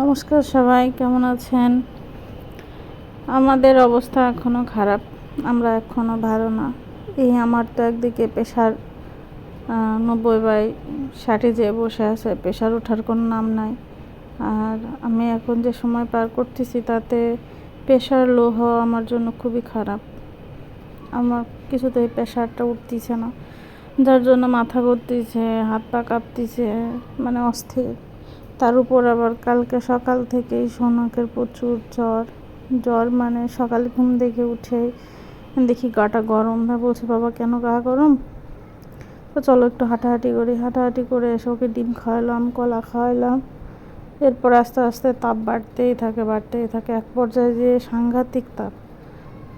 নমস্কার সবাই, কেমন আছেন? আমাদের অবস্থা এখনও খারাপ, আমরা এখনও ভালো না। এই আমার তো একদিকে প্রেশার নব্বই বাই ষাটে যেয়ে বসে আছে প্রেশার ওঠার কোনো নাম নাই। আর আমি এখন যে সময় পার করতেছি, তাতে প্রেশার লো হওয়া আমার জন্য খুবই খারাপ। আমার কিছুতেই প্রেশারটা উঠতেছে না। যার জন্য মাথা ঘুরতেছে, হাত পা কাঁপতেছে মানে অস্থির। তার উপর আবার কালকে সকাল থেকেই সোনাকের প্রচুর জ্বর। জ্বর মানে সকালে ঘুম থেকে উঠে দেখি গাটা গরম। হ্যাঁ বলছে, বাবা, কেন গা গরম? তো চলো একটু হাঁটাহাঁটি করি। হাঁটাহাঁটি করে এসে ওকে ডিম খাওয়ালাম, কলা খাওয়ালাম। এরপর আস্তে আস্তে তাপ বাড়তেই থাকে বাড়তেই থাকে। এক পর্যায়ে যে সাংঘাতিক তাপ।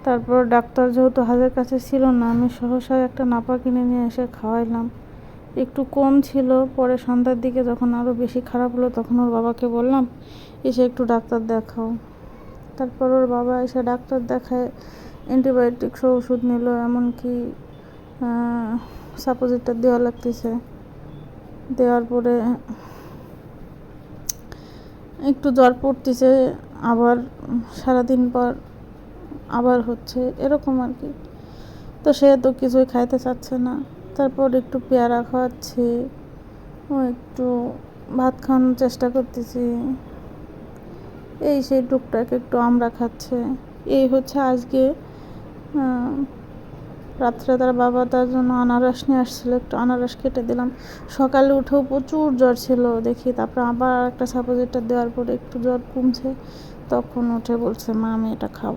তারপর ডাক্তার যেহেতু হাজার কাছে ছিল না, আমি সহসা একটা নাপা কিনে নিয়ে এসে খাওয়াইলাম। একটু কম ছিল। পরে সন্ধ্যার দিকে যখন আরও বেশি খারাপ হলো, তখন ওর বাবাকে বললাম, এসে একটু ডাক্তার দেখাও। তারপর ওর বাবা এসে ডাক্তার দেখায় অ্যান্টিবায়োটিক সহ ওষুধ নিল, এমনকি সাপোজিটটা দেওয়া লাগতেছে। দেওয়ার পরে একটু জ্বর পড়তেছে, আবার সারাদিন পর আবার হচ্ছে, এরকম আর কি। তো সে তো কিছুই খাইতে চাচ্ছে না। তারপর একটু পেয়ারা খাওয়াচ্ছি একটু ভাত খাওয়ানোর চেষ্টা করতেছি। এই সেই টুকটাক একটু আমরা খাচ্ছে। এই হচ্ছে আজকে রাত্রে তার বাবা তার জন্য আনারস নিয়ে আসছিল, একটু আনারস কেটে দিলাম। সকালে উঠেও প্রচুর জ্বর ছিল, দেখি তারপর আবার একটা সাপোজিটটা দেওয়ার পরে একটু জ্বর কমছে, তখন উঠে বলছে, মা, আমি এটা খাব।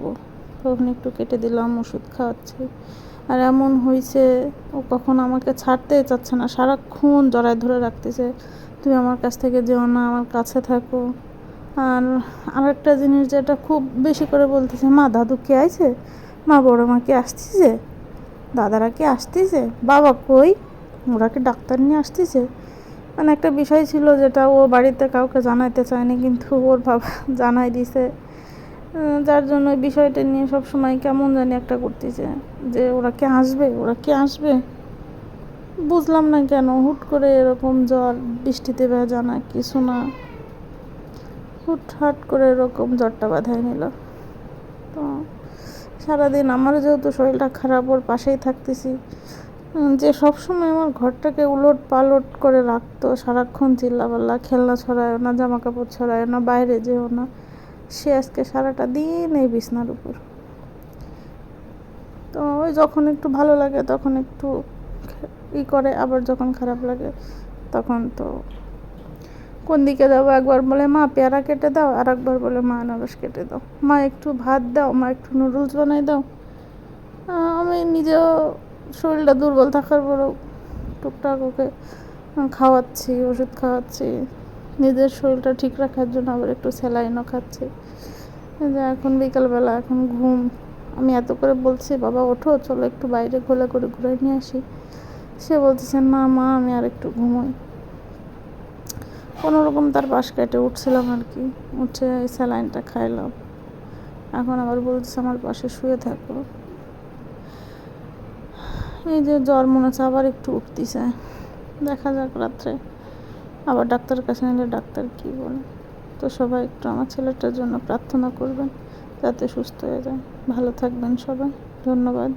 তখন একটু কেটে দিলাম, ওষুধ খাওয়াচ্ছি। আর এমন হয়েছে ও কখন আমাকে ছাড়তে চাচ্ছে না, সারাক্ষণ জড়ায় ধরে রাখতেছে। তুমি আমার কাছ থেকে যেও না, আমার কাছে থাকো। আর আরেকটা জিনিস যেটা খুব বেশি করে বলতেছে, মা, দাদু কে আইছে? মা, বড় মা কে আসতেছে? দাদারা কি আসতেছে? বাবা কই? ওরা কি ডাক্তার নিয়ে আসতেছে? মানে একটা বিষয় ছিল যেটা ও বাড়িতে কাউকে জানাইতে চায়নি, কিন্তু ওর বাবা জানাই দিছে। যার জন্য বিষয়টা নিয়ে সব সময় কেমন জানি একটা করতেছে যে ওরা কে আসবে? ওরা কে আসবে? বুঝলাম না কেন, হুট করে এরকম জ্বর, বৃষ্টিতে ভেজা না, কিছু না। হুট হাট করে এরকম জ্বরটা বাঁধাই নিল। তো সারাদিন আমারও যেহেতু শরীরটা খারাপ, ওর পাশেই থাকতেছি। যে সবসময় আমার ঘরটাকে উলট পালট করে রাখতো, সারাক্ষণ চিল্লাপাল্লা, খেলনা ছড়ায় না জামা কাপড় ছড়ায় না, বাইরে যেও না। সে আজকে সারাটা দিন এই বিছনার উপর। তো ওই যখন একটু ভালো লাগে, তখন একটু ই করে, আবার যখন খারাপ লাগে, তখন তো কোন দিকে যাব? একবার বলে, মা, পেয়ারা কেটে দাও। আর একবার বলে, মা, আনারস কেটে দাও। মা, একটু ভাত দাও। মা, একটু নুডলস বানাই দাও। আমি নিজেও শরীরটা দুর্বল থাকার পরেও টুকটাক ওকে খাওয়াচ্ছি, ওষুধ খাওয়াচ্ছি। নিজের শরীরটা ঠিক রাখার জন্য আবার একটু স্যালাইনও খাচ্ছি। যে এখন বিকালবেলা, এখন ঘুম। আমি এত করে বলছি, বাবা, ওঠো, চলো একটু বাইরে ঘোলা করে ঘুরে নিয়ে আসি। সে বলতেছে, না মা, আমি আর একটু ঘুমোই। কোনো রকম তার পাশ কেটে উঠছিলাম আর কি। উঠে এই স্যালাইনটা খাইলাম। এখন আবার বলছে আমার পাশে শুয়ে থাকো। এই যে জ্বর মনে হচ্ছে, আবার একটু উঠতেছে। দেখা যাক রাত্রে। আবার ডাক্তারের কাছে নিলে ডাক্তার কী বলে? তো সবাই একটু আমার ছেলেটার জন্য প্রার্থনা করবেন, যাতে সুস্থ হয়ে যায়। ভালো থাকবেন সবাই। ধন্যবাদ।